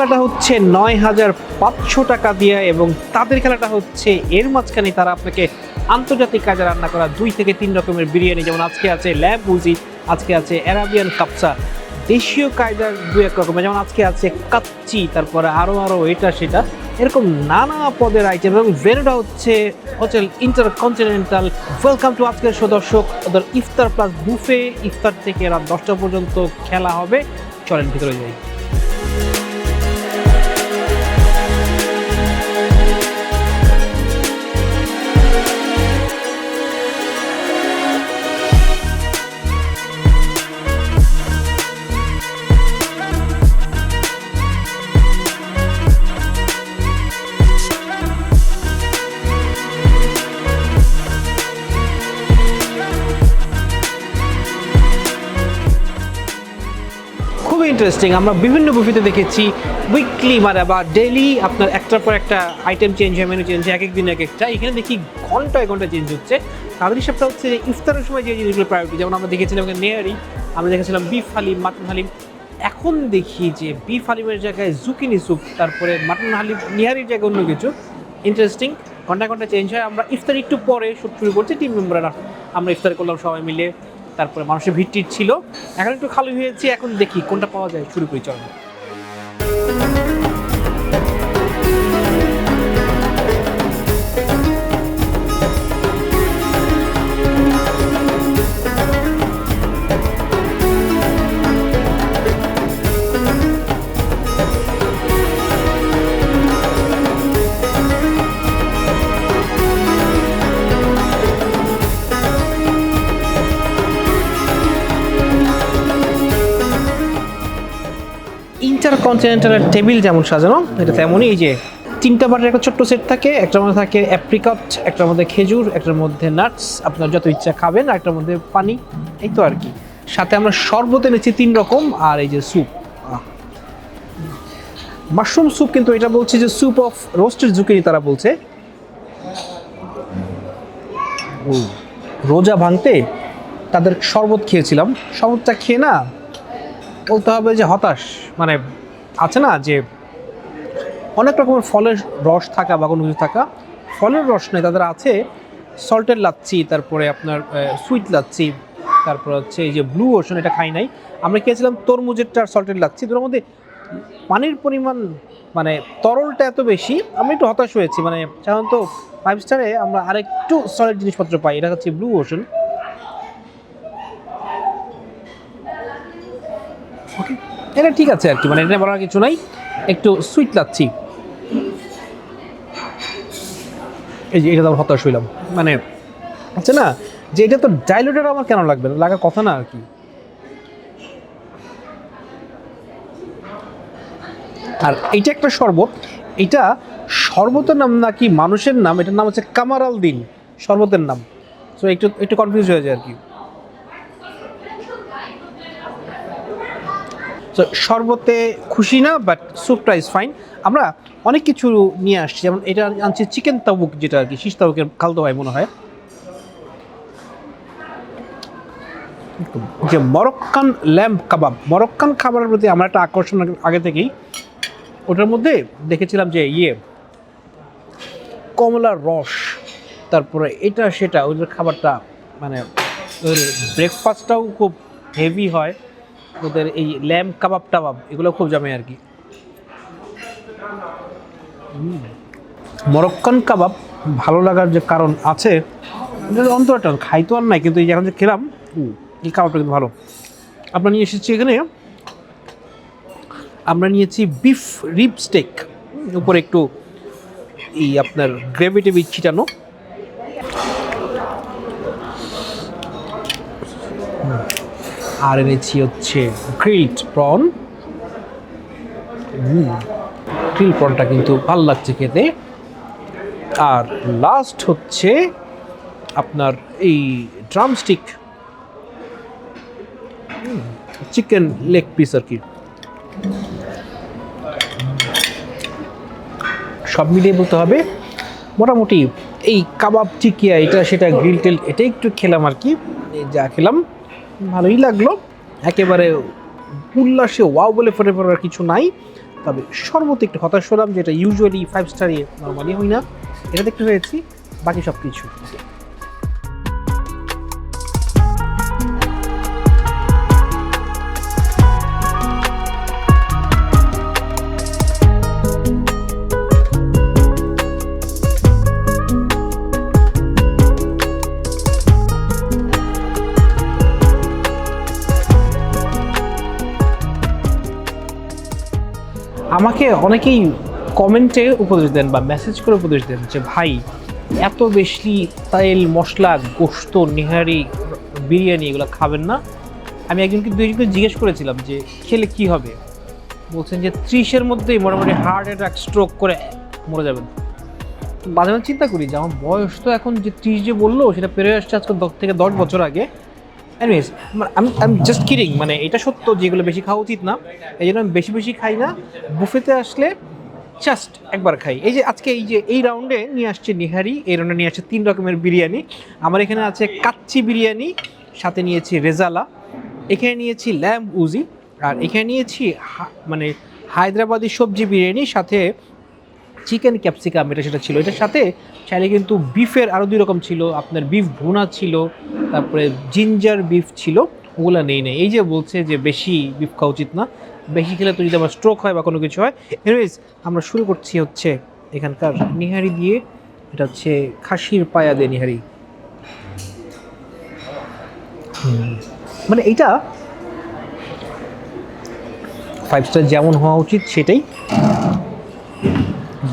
খেলাটা হচ্ছে নয় হাজার পাঁচশো টাকা দিয়ে এবং তাদের খেলাটা হচ্ছে এর মাঝখানে তারা আপনাকে আন্তর্জাতিক কাজে রান্না করা দুই থেকে তিন রকমের বিরিয়ানি, যেমন আজকে আছে ল্যাব বুজি আজকে আছে অ্যারাবিয়ান কাপসা দেশীয় কায়দার দু এক রকমের, যেমন আজকে আছে কাচ্চি, তারপরে আরও আরও এটা সেটা, এরকম নানা পদের আইটেম এবং ভেনুটা হচ্ছে hotel intercontinental welcome to আজকের শো দর্শক ওদের ইফতার প্লাস বুফে, ইফতার থেকে রাত দশটা পর্যন্ত খেলা হবে। চলেন ভিতরে যাই। ইন্টারেস্টিং আমরা বিভিন্ন বুফিতে দেখেছি উইকলি মানে বা ডেলি আপনার একটার পর একটা আইটেম চেঞ্জ হয় মেনু চেঞ্জ হয় এক এক দিন এক একটা এখানে দেখি ঘন্টায় ঘণ্টা চেঞ্জ হচ্ছে। তাদের হিসাবটা হচ্ছে যে ইফতারের সময় যে জিনিসগুলো প্রায়োরিটি যেমন আমরা দেখেছিলাম নেয়ারি, আমরা দেখেছিলাম বিফ হালিম মাটন হালিম। এখন দেখি যে বিফ হালিমের জায়গায় জুকিনি স্যুপ তারপরে মাটন হালিম নিহারির জায়গায় অন্য কিছু। ইন্টারেস্টিং ঘণ্টা ঘণ্টা চেঞ্জ হয়। আমরা ইফতার একটু পরে শুট শুরু করছি টিম মেম্বাররা আমরা ইফতার করলাম সবাই মিলে। তারপরে মানুষের ভিড় ছিল। এখন একটু খালি হয়েছে, এখন দেখি কোনটা পাওয়া যায়, শুরু করি, চলো। কন্টিনেন্টালের টেবিল যেমন সাজানো, এটা তেমনই এই যে তিনটা বারের একটা ছোট্ট সেট থাকে, একটার মধ্যে থাকে অ্যাপ্রিকট একটার মধ্যে খেজুর, একটার মধ্যে নাটস আপনার যত ইচ্ছা খাবেন, আর একটার মধ্যে পানি, এই তো আর কি সাথে আমরা শরবত এনেছি তিন রকম, আর এই যে স্যুপ মাশরুম স্যুপ কিন্তু এটা বলছে যে স্যুপ অফ রোস্টেড জুকিনি তারা বলছে। রোজা ভাঙতে তাদের শরবত খেয়েছিলাম। শরবতটা খেয়ে না, বলতে হবে যে হতাশ মানে আছে না যে অনেক রকমের ফলের রস থাকা বা কোনো কিছু থাকা, ফলের রস নেই, তাদের আছে সল্টের লাচ্ছি, তারপরে আপনার সুইট লাচ্ছি, তারপর হচ্ছে এই যে ব্লু ওশন এটা খাই নাই। আমরা খেয়েছিলাম তরমুজেরটা আর সল্টের লাচ্ছি, দুটোর মধ্যে পানির পরিমাণ মানে তরলটা এত বেশি, আমি একটু হতাশ হয়েছি মানে সাধারণত ফাইভ স্টারে আমরা আরেকটু সলিড জিনিসপত্র পাই, এটা হচ্ছে ব্লু ওশন ওকে এটা ঠিক আছে আর কি মানে এটা বলার কিছু নাই। একটু সুইট লাগছি। এই যে, এটা তো হতাশ হইলাম। মানে আচ্ছা না, যে এটা তো ডাইলুটেড আমার কেন লাগবে? না লাগার কথা না আর কি। আর এইটা একটা শরবত। এটা শরবতের নাম নাকি মানুষের নাম? এটার নাম হচ্ছে কামারাল দিন, শরবতের নাম। সো একটু একটু কনফিউজ হয়ে যায় আর কি। তো শরবতে খুশি না বাট স্যুপটা ইজ ফাইন আমরা অনেক কিছু নিয়ে আসছি, যেমন এটা আনছি চিকেন তাবুক যেটা আর কি, শীষ তাবুকের খালতো হয় মনে হয়। যে মরক্কান ল্যাম্প কাবাব মরক্কান খাবারের প্রতি আমার একটা আকর্ষণ আগে থেকেই। ওটার মধ্যে দেখেছিলাম যে ইয়ে কমলার রস, তারপরে এটা সেটা, ওদের খাবারটা মানে ওদের ব্রেকফাস্টটাও খুব হেভি হয়। ওদের এই ল্যাম্প কাবাব টাবাব, এগুলো খুব জমে আর কি। মরক্কান কাবাব ভালো লাগার যে কারণ আছে অন্তরটা খাই তো আর নাই, কিন্তু এই এখন যে খেলাম এই কাবাবটা কিন্তু ভালো। আমরা নিয়ে এসেছি এখানে, আমরা নিয়েছি বিফ রিপ স্টেক উপরে একটু এই আপনার গ্রেভি টেভি ছিটানো। আর এনেছি হচ্ছে গ্রিলড প্রন গ্রিল প্রনটা কিন্তু ভালো লাগছে খেতে। আর লাস্ট হচ্ছে আপনার এই ড্রামস্টিক চিকেন লেগ পিস আর কি। সব মিলিয়ে বলতে হবে, মোটামুটি এই কাবাব টিকিয়া, এটা সেটা গ্রিল টেল এটা একটু খেলাম আর কি যা খেলাম। ভালোই লাগল। একেবারে উল্লাসে ওয়াও বলে ফেটে পড়ার কিছু নাই। তবে সর্বত একটু হতাশ হলাম যেটা ইউজুয়ালি ফাইভ স্টারে নর্মালি হই না। এটা দেখতে হয়েছি বাকি সব কিছু আমাকে অনেকেই কমেন্টে উপদেশ দেন বা মেসেজ করে উপদেশ দেন যে, ভাই, এত বেশি তেল, মশলা গোস্ত নিহারি, বিরিয়ানি এগুলো খাবেন না। আমি একজনকে, দুইজনকে জিজ্ঞেস করেছিলাম যে, খেলে কি হবে? বলছেন যে, ত্রিশের মধ্যেই মোটামুটি হার্ট অ্যাটাক স্ট্রোক করে মরে যাবেন। মাঝে মাঝে চিন্তা করি যে, আমার বয়স তো এখন যে ত্রিশ যে বলল, সেটা পেরে আসছে আজকে দশ থেকে দশ বছর আগে। এনিওয়েজ আমি আমি জাস্ট কিডিং মানে এটা সত্য যেগুলো বেশি খাওয়া উচিত না। এই জন্য আমি বেশি বেশি খাই না। বুফেতে আসলে জাস্ট একবার খাই। এই যে আজকে এই যে এই রাউন্ডে নিয়ে আসছে নিহারি এই রাউন্ডে নিয়ে আসছে তিন রকমের বিরিয়ানি। আমার এখানে আছে কাচ্চি বিরিয়ানি, সাথে নিয়েছি রেজালা, এখানে নিয়েছি ল্যাম্ব উজি আর এখানে নিয়েছি মানে হায়দ্রাবাদি সবজি বিরিয়ানি, সাথে চিকেন ক্যাপসিকাম এটা সেটা ছিল। এটার সাথে চাইলে কিন্তু বিফের আরও দুই রকম ছিল। আপনার বিফ ভুনা ছিল, তারপরে জিঞ্জার বিফ ছিল, ওগুলো নেই নেই। এই যে বলছে যে বেশি বিফ খাওয়া উচিত না। বেশি খেলে তো যদি আমার স্ট্রোক হয় বা কোনো কিছু হয়। এনিওয়েজ আমরা শুরু করছি হচ্ছে এখানকার নিহারি দিয়ে। এটা হচ্ছে খাসির পায়া দিয়ে নিহারি। মানে এইটা ফাইভ স্টার যেমন হওয়া উচিত, সেটাই।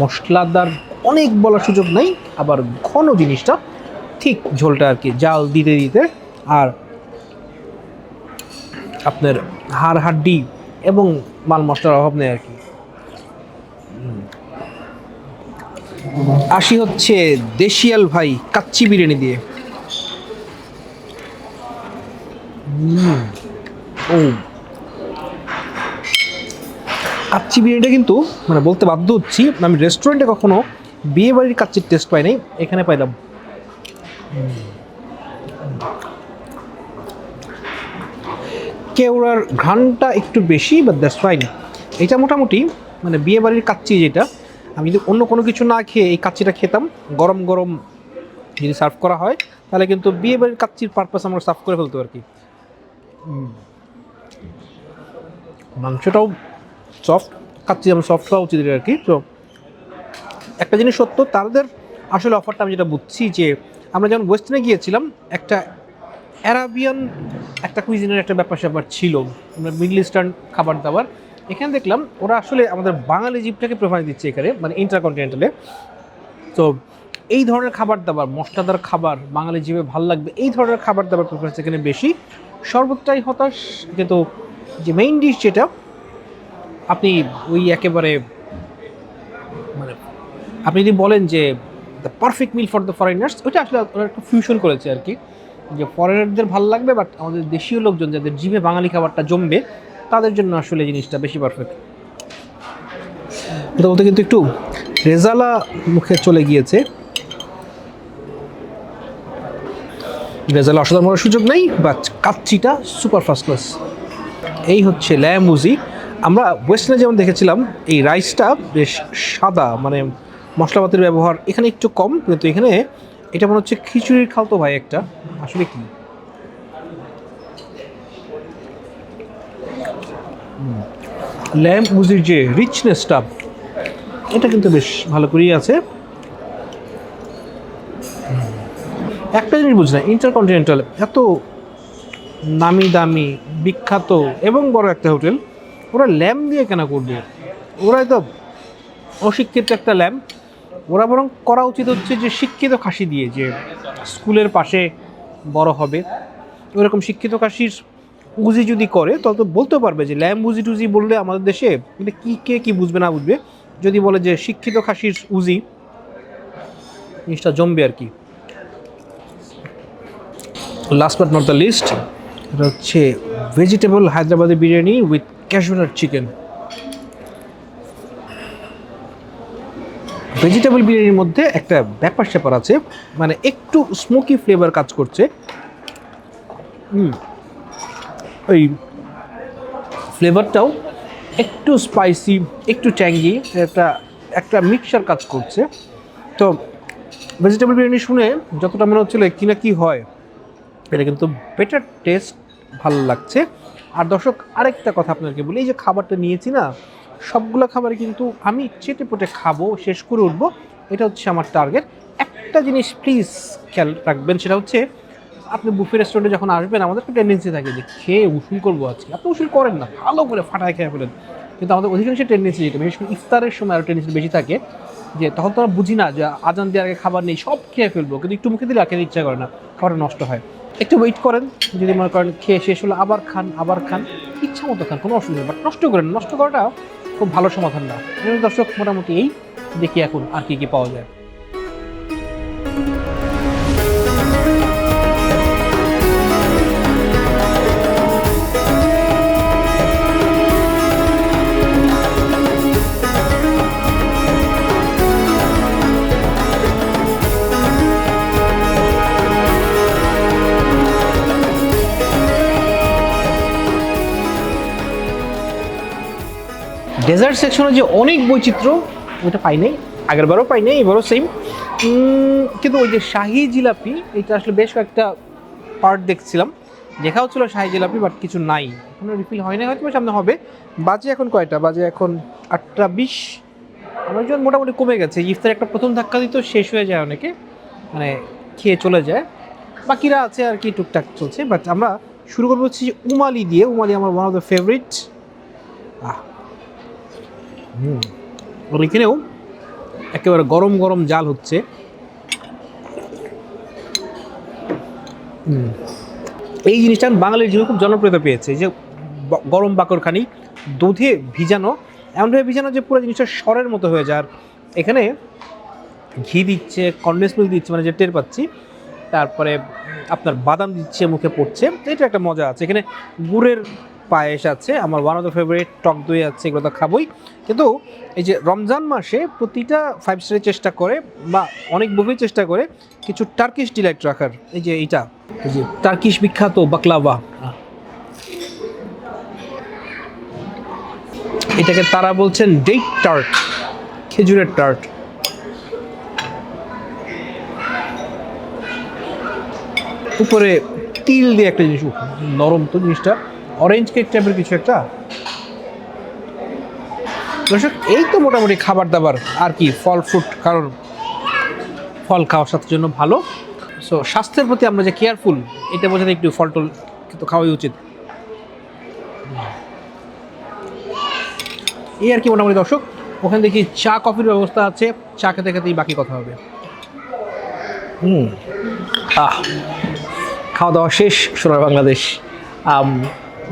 মশলাদার অনেক বলার সুযোগ নেই, আবার ঘন জিনিসটা ঠিক ঝোলটা আর কি, জাল দিতে দিতে আর আপনার হাড় হাড্ডি এবং মাল মশলার অভাব নেই আর কি। আসি হচ্ছে দেশিয়াল ভাই কাচ্চি বিরিয়ানি দিয়ে। ও কাচ্চি বিরিয়ানিটা কিন্তু মানে বলতে বাধ্য হচ্ছি আমি রেস্টুরেন্টে কখনো বিয়ে বাড়ির কাচ্চির টেস্ট পাই নাই, এখানে পাইলাম। কেওড়ার ঘ্রাণটা একটু বেশি বাট দ্যাটস ফাইন এটা মোটামুটি মানে বিয়ে বাড়ির কাচ্চি যেটা, আমি যদি অন্য কোনো কিছু না খেয়ে এই কাচ্চিটা খেতাম, গরম গরম যদি সার্ভ করা হয়, তাহলে কিন্তু বিয়ে বাড়ির কাচ্চির পারপাস আমরা সার্ভ করে ফেলতো আর কি। মাংসটাও সফট কাচ্চি যেমন সফট হওয়া উচিত আর কি। তো একটা জিনিস সত্য, তাদের আসলে অফারটা আমি যেটা বুঝছি যে, আমরা যখন ওয়েস্টার্নে গিয়েছিলাম, একটা অ্যারাবিয়ান একটা কুইজিনের একটা ব্যাপার স্যাপার ছিল মিডল ইস্টার্ন খাবার দাবার। এখানে দেখলাম, ওরা আসলে আমাদের বাঙালি জীবটাকে প্রেফারেন্স দিচ্ছে এখানে মানে ইন্টারকন্টিনেন্টালে তো এই ধরনের খাবার দাবার মশলাদার খাবার, বাঙালি জীবে ভালো লাগবে, এই ধরনের খাবার দাবার প্রেফারেন্স এখানে বেশি। সর্বত্রাই হতাশ, কিন্তু যে মেইন ডিশ যেটা আপনি ওই একেবারে মানে আপনি যদি বলেন যে the perfect meal for the foreigners ওইটা আসলে ওরা একটু ফিউশন করেছে আর কি। যে ফরেনারদের ভালো লাগবে বাট আমাদের দেশীয় লোকজন যাদের জিভে বাঙালি খাবারটা জমবে, তাদের জন্য আসলে জিনিসটা বেশি পারফেক্ট বলতে বলতে কিন্তু একটু রেজালা মুখে চলে গিয়েছে। রেজালা অসাধারণ সুযোগ নেই বাট কাচ্চিটা সুপার ফার্স্ট ক্লাস এই হচ্ছে ল্যামুজি আমরা ওয়েস্টার্নে যেমন দেখেছিলাম, এই রাইসটা বেশ সাদা মানে মশলাপাতির ব্যবহার এখানে একটু কম, কিন্তু এখানে এটা মনে হচ্ছে খিচুড়ির খালতো ভাই একটা। আসলে কি? ল্যাম উজির যে রিচনেসটা এটা কিন্তু বেশ ভালো করেই আছে। একটা জিনিস বুঝি না ইন্টারকন্টিনেন্টাল এত নামি দামি, বিখ্যাত এবং বড় একটা হোটেল। ওরা ল্যাম্প দিয়ে কেন করবে। ওরা তো অশিক্ষিত একটা ল্যাম্প। ওরা বরং করা উচিত হচ্ছে যে শিক্ষিত খাসি দিয়ে, যে স্কুলের পাশে বড় হবে। ওরকম শিক্ষিত খাসির উজি যদি করে তত বলতে পারবে যে ল্যাম্প উজি টুজি বললে আমাদের দেশে এটা কি, কে কি বুঝবে না বুঝবে? যদি বলে যে শিক্ষিত খাসির উজি, জিনিসটা জমবে আর কি। Last but not the list এটা হচ্ছে vegetable Hyderabadi biryani with cashew nut chicken. Vegetable বিরিয়ানির মধ্যে একটা ব্যাপার স্যাপার আছে মানে একটু স্মোকি ফ্লেভার কাজ করছে। ওই ফ্লেভারটাও একটু স্পাইসি একটু ট্যাঙ্গি একটা একটা মিক্সচার কাজ করছে। তো ভেজিটেবল বিরিয়ানি শুনে যতটা মনে হচ্ছিল কি না কি হয়, এটা কিন্তু বেটার টেস্ট ভালো লাগছে। আর দর্শক, আরেকটা কথা আপনাকে বলি, এই যে খাবারটা নিয়েছি না, সবগুলো খাবারই কিন্তু আমি চেটে পুটে খাব, শেষ করে উঠবো, এটা হচ্ছে আমার টার্গেট একটা জিনিস প্লিজ খেয়াল রাখবেন, সেটা হচ্ছে আপনি বুফে রেস্টুরেন্টে যখন আসবেন, আমাদের একটা টেন্ডেন্সি থাকে যে খেয়ে উসুল করব আজকে। আপনি উসুল করেন না, ভালো করে ফাটায় খেয়ে ফেলেন। কিন্তু আমাদের অধিকাংশ টেন্ডেন্সি যেটা, বিশেষ করে ইফতারের সময় আরও টেন্ডেন্সি বেশি থাকে, যে তখন তো আমরা বুঝি না যে আজান দেওয়ার আগে খাবার নেই, সব খেয়ে ফেলব। কিন্তু একটু মুখে দিলে আর খেতে ইচ্ছা করে না, খাবারটা নষ্ট হয়। একটু ওয়েট করেন। যদি মনে করেন খেয়ে শেষ হলো, আবার খান আবার খান, ইচ্ছা মতো খান, কোনো অসুবিধা নেই। বাট নষ্ট করেন। নষ্ট করাটা খুব ভালো সমাধান না। দর্শক, মোটামুটি এই দেখি এখন আর কি কি পাওয়া যায়। ডেজার্ট সেকশনে যে অনেক বৈচিত্র্য ওটা পাই নাই আগের বারও পাই নাই, এবারও সেম কিন্তু ওই যে শাহি জিলাপি, এটা আসলে বেশ কয়েকটা পার্ট দেখছিলাম। দেখা হচ্ছিল শাহি জিলাপি বাট কিছু নাই। এখনও রিফিল হয় না হয়তো সামনে হবে। বাজে এখন কয়টা? বাজে এখন আটটা বিশ। মানুষজন মোটামুটি কমে গেছে। ইফতার একটা প্রথম ধাক্কা দিতেও শেষ হয়ে যায় অনেকে। মানে খেয়ে চলে যায়। বাকিরা আছে আর কি, টুকটাক চলছে। বাট আমরা শুরু করব হচ্ছে উমালি দিয়ে। উমালি আমার ওয়ান অফ দ্য ফেভারিট আর এখানেও একেবারে গরম গরম জাল হচ্ছে। এই জিনিসটা বাঙালির জীবনে খুব জনপ্রিয়তা পেয়েছে। যে গরম বাকরখানি, দুধে ভিজানো, এমনভাবে ভিজানো যে পুরো জিনিসটা স্বরের মতো হয়ে যায়। আর এখানে ঘি দিচ্ছে, কন্ডেন্স মিল্ক দিচ্ছে মানে যে টের পাচ্ছি। তারপরে আপনার বাদাম দিচ্ছে, মুখে পড়ছে। এটা একটা মজা আছে। এখানে গুড়ের পায়েস আছে, আমার ওয়ান অফ দ্য ফেভারিট টক দই আছে, এগুলো তো খাবোই। কিন্তু এই যে রমজান মাসে প্রতিটা ফাইভ স্টারের চেষ্টা করে, বা অনেক বুফেই চেষ্টা করে, কিছু টার্কিশ ডিলাইট রাখার। এই যে এইটা, এই যে টার্কিশ বিখ্যাত বাকলাভা এটাকে তারা বলছেন ডেট টার্ট খেজুরের টার্ট উপরে তিল দিয়ে একটা জিনিস, নরম তো জিনিসটা। অরেঞ্জ কেক টাইপের কিছু একটা? দর্শক, এই তো মোটামুটি খাবার দাবার আর কি, ফল ফ্রুট কারণ ফল খাওয়ার সাথে জন্য ভালো। সো স্বাস্থ্যের প্রতি আমরা যে কেয়ারফুল এটা বোঝাতে একটু ফল টল তো খাওয়াই উচিত। এই আর কি মোটামুটি দর্শক, ওখানে দেখি চা, কফির ব্যবস্থা আছে, চা খেতে খেতেই বাকি কথা হবে। হুম, আহ, খাওয়া দাওয়া শেষ, সোনার বাংলাদেশ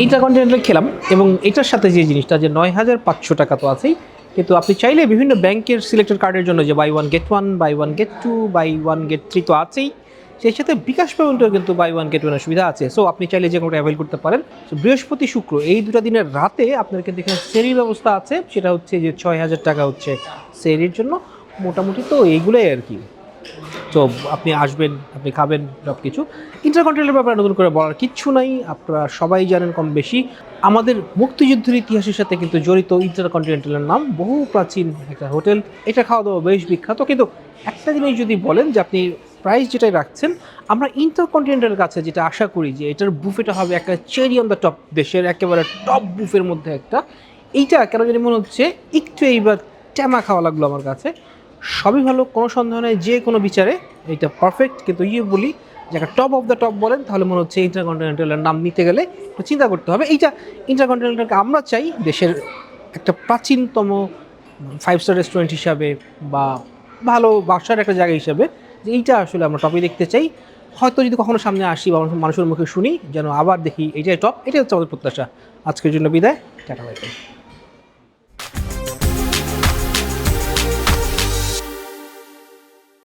ইন্টারকন্টিনেন্টাল খেলাম এবং এটার সাথে যে জিনিসটা যে নয় হাজার পাঁচশো টাকা তো আছেই কিন্তু আপনি চাইলে বিভিন্ন ব্যাংকের সিলেক্টেড কার্ডের জন্য যে buy one get one buy one get two buy one get three তো আছেই সেই সাথে বিকাশ পেমেন্টেও কিন্তু বাই ওয়ান গেট ওয়ানের সুবিধা আছে। সো আপনি চাইলে যে কোনোটা অ্যাভেল করতে পারেন। So, বৃহস্পতি শুক্র এই দুটো দিনের রাতে আপনার কিন্তু এখানে সেরির ব্যবস্থা আছে। সেটা হচ্ছে যে ছয় হাজার টাকা হচ্ছে সেরির জন্য। মোটামুটি তো এইগুলোই আর কি। তো আপনি আসবেন, আপনি খাবেন সব কিছু ইন্টারকন্টিনেন্টাল ব্যাপারে নতুন করে বলার কিচ্ছু নাই, আপনারা সবাই জানেন কম বেশি। আমাদের মুক্তিযুদ্ধের ইতিহাসের সাথে কিন্তু জড়িত ইন্টারকন্টিনেন্টালের নাম, বহু প্রাচীন একটা হোটেল। এটা খাওয়া দাওয়া বেশ বিখ্যাত, কিন্তু একটা জিনিস যদি বলেন যে আপনি প্রাইস যেটাই রাখছেন, আমরা ইন্টারকন্টিনেন্টালের কাছে যেটা আশা করি যে এটার বুফেটা হবে একটা চেরি অন দ্য টপ দেশের একেবারে টপ বুফের মধ্যে একটা। এইটা কেন জানি মনে হচ্ছে একটু এইবার ট্যামা খাওয়া লাগল আমার কাছে। সবই ভালো, কোনো সন্দেহ নেই, যে কোনো বিচারে এটা পারফেক্ট কিন্তু ইয়ে বলি, যে একটা টপ অফ দ্য টপ বলেন, তাহলে মনে হচ্ছে ইন্টারকন্টিনেন্টালের নাম নিতে গেলে একটু চিন্তা করতে হবে। এইটা ইন্টারকন্টিনেন্টালকে আমরা চাই দেশের একটা প্রাচীনতম ফাইভ স্টার রেস্টুরেন্ট হিসাবে বা ভালো বাসার একটা জায়গা হিসাবে, যে এইটা আসলে আমরা টপে দেখতে চাই। হয়তো যদি কখনো সামনে আসি বা মানুষের মুখে শুনি, যেন আবার দেখি, এইটাই টপ এটাই হচ্ছে আমাদের প্রত্যাশা। আজকের জন্য বিদায়, টাটা বাই।